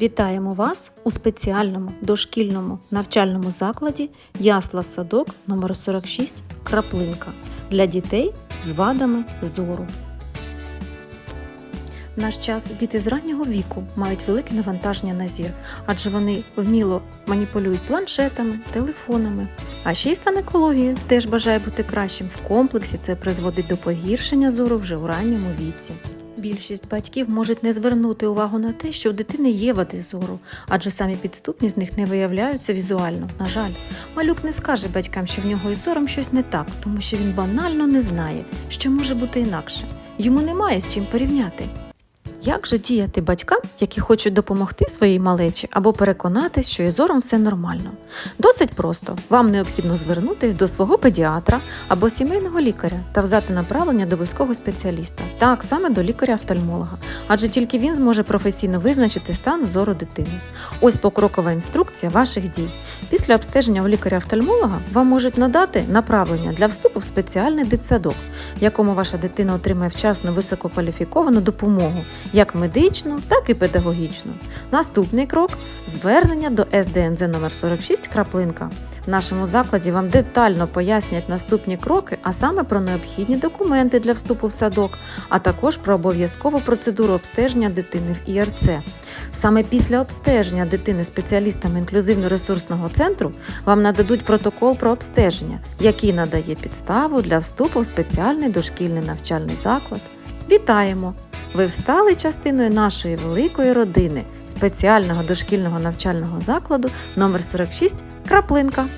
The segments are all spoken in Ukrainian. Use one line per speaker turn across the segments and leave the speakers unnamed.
Вітаємо вас у спеціальному дошкільному навчальному закладі Ясла Садок номер 46 Краплинка для дітей з вадами зору. В наш час діти з раннього віку мають велике навантаження на зір, адже вони вміло маніпулюють планшетами, телефонами. А ще й стан екології теж бажає бути кращим в комплексі. Це призводить до погіршення зору вже у ранньому віці. Більшість батьків можуть не звернути увагу на те, що у дитини є вади зору, адже самі підступні з них не виявляються візуально. На жаль, малюк не скаже батькам, що в нього із зором щось не так, тому що він банально не знає, що може бути інакше. Йому немає з чим порівняти. Як же діяти батькам, які хочуть допомогти своїй малечі або переконатись, що із зором все нормально? Досить просто. Вам необхідно звернутись до свого педіатра або сімейного лікаря та взяти направлення до військового спеціаліста, так саме до лікаря-офтальмолога, адже тільки він зможе професійно визначити стан зору дитини. Ось покрокова інструкція ваших дій. Після обстеження у лікаря-офтальмолога вам можуть надати направлення для вступу в спеціальний дитсадок, в якому ваша дитина отримає вчасно висококваліфіковану допомогу, як медичну, так і педагогічну. Наступний крок звернення до СДНЗ номер 46 краплинка. В нашому закладі вам детально пояснять наступні кроки, а саме про необхідні документи для вступу в садок, а також про обов'язкову процедуру обстеження дитини в ІРЦ. Саме після обстеження дитини спеціалістами інклюзивно-ресурсного центру вам нададуть протокол про обстеження, який надає підставу для вступу в спеціальний дошкільний навчальний заклад. Вітаємо! Ви стали частиною нашої великої родини спеціального дошкільного навчального закладу номер 46 Краплинка.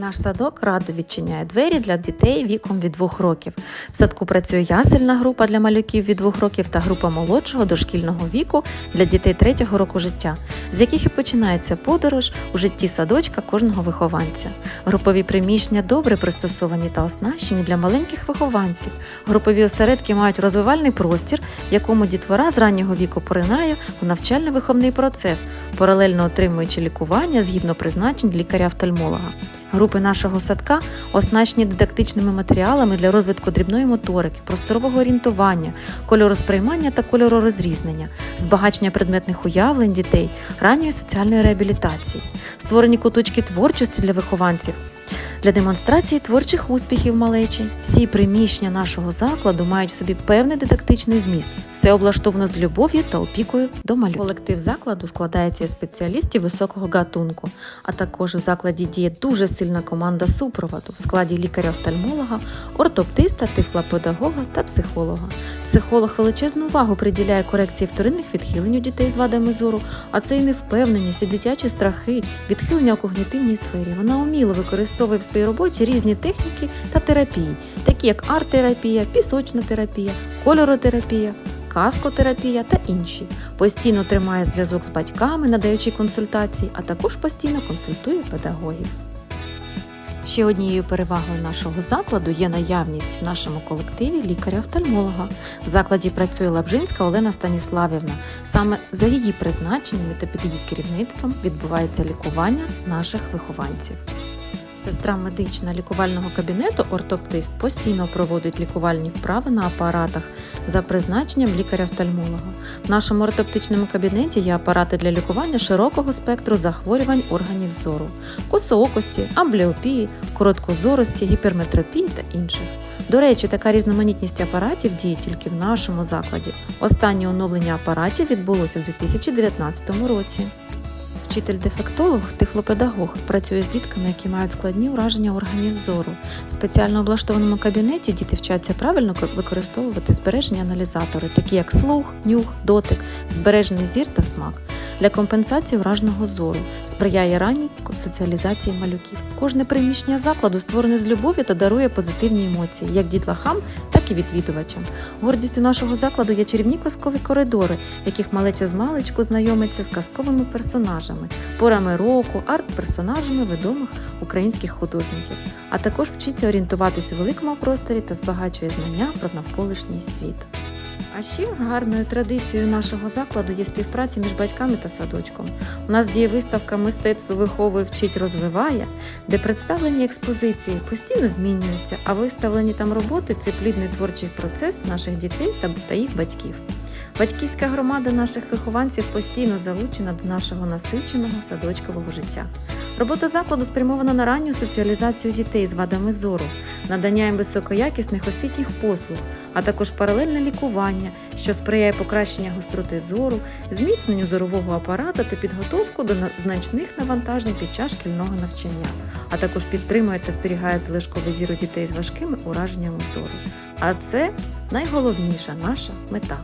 Наш садок радо відчиняє двері для дітей віком від 2 років. В садку працює ясельна група для малюків від 2 років та група молодшого дошкільного віку для дітей 3 року життя, з яких і починається подорож у житті садочка кожного вихованця. Групові приміщення добре пристосовані та оснащені для маленьких вихованців. Групові осередки мають розвивальний простір, в якому дітвора з раннього віку поринає у навчально-виховний процес, паралельно отримуючи лікування згідно призначень лікаря-офтальмолога. Групи нашого садка оснащені дидактичними матеріалами для розвитку дрібної моторики, просторового орієнтування, кольоросприймання та кольоророзрізнення, збагачення предметних уявлень дітей, ранньої соціальної реабілітації, створені куточки творчості для вихованців. Для демонстрації творчих успіхів малечі всі приміщення нашого закладу мають в собі певний дидактичний зміст. Все облаштовано з любов'ю та опікою до малюків. Колектив закладу складається із спеціалістів високого гатунку, а також в закладі діє дуже сильна команда супроводу в складі лікаря-офтальмолога, ортоптиста, тифлопедагога та психолога. Психолог величезну увагу приділяє корекції вторинних відхилень у дітей з вадами зору, а це і невпевненість, і дитячі страхи, відхилення у когнітивній сфері. Вона уміло використовує в своїй роботі різні техніки та терапії, такі як арт-терапія, пісочна терапія, кольоротерапія. Каскотерапія та інші постійно тримає зв'язок з батьками, надаючи консультації, а також постійно консультує педагогів. Ще однією перевагою нашого закладу є наявність в нашому колективі лікаря-офтальмолога. В закладі працює Лабжинська Олена Станіславівна. Саме за її призначеннями та під її керівництвом відбувається лікування наших вихованців. Сестра медична лікувального кабінету ортоптист постійно проводить лікувальні вправи на апаратах за призначенням лікаря-офтальмолога. В нашому ортоптичному кабінеті є апарати для лікування широкого спектру захворювань органів зору, косоокості, амбліопії, короткозорості, гіперметропії та інших. До речі, така різноманітність апаратів діє тільки в нашому закладі. Останнє оновлення апаратів відбулося в 2019 році. Вчитель-дефектолог, тифлопедагог працює з дітками, які мають складні ураження органів зору. В спеціально облаштованому кабінеті діти вчаться правильно використовувати збережені аналізатори, такі як слух, нюх, дотик, збережений зір та смак. Для компенсації ураженого зору сприяє ранній соціалізації малюків. Кожне приміщення закладу створене з любові та дарує позитивні емоції, як дітлахам, так і відвідувачам. Гордістю нашого закладу є чарівні казкові коридори, яких малеча з маличку знайомиться з казковими персонажами, порами року, арт-персонажами відомих українських художників, а також вчиться орієнтуватись у великому просторі та збагачує знання про навколишній світ. А ще гарною традицією нашого закладу є співпраця між батьками та садочком. У нас діє виставка Мистецтво виховує, вчить, розвиває, де представлені експозиції постійно змінюються, а виставлені там роботи це плідний творчий процес наших дітей та, їх батьків. Батьківська громада наших вихованців постійно залучена до нашого насиченого садочкового життя. Робота закладу спрямована на ранню соціалізацію дітей з вадами зору, надання їм високоякісних освітніх послуг, а також паралельне лікування, що сприяє покращенню гостроти зору, зміцненню зорового апарату та підготовку до значних навантажень під час шкільного навчання, а також підтримує та зберігає залишковий зір у дітей з важкими ураженнями зору. А це найголовніша наша мета.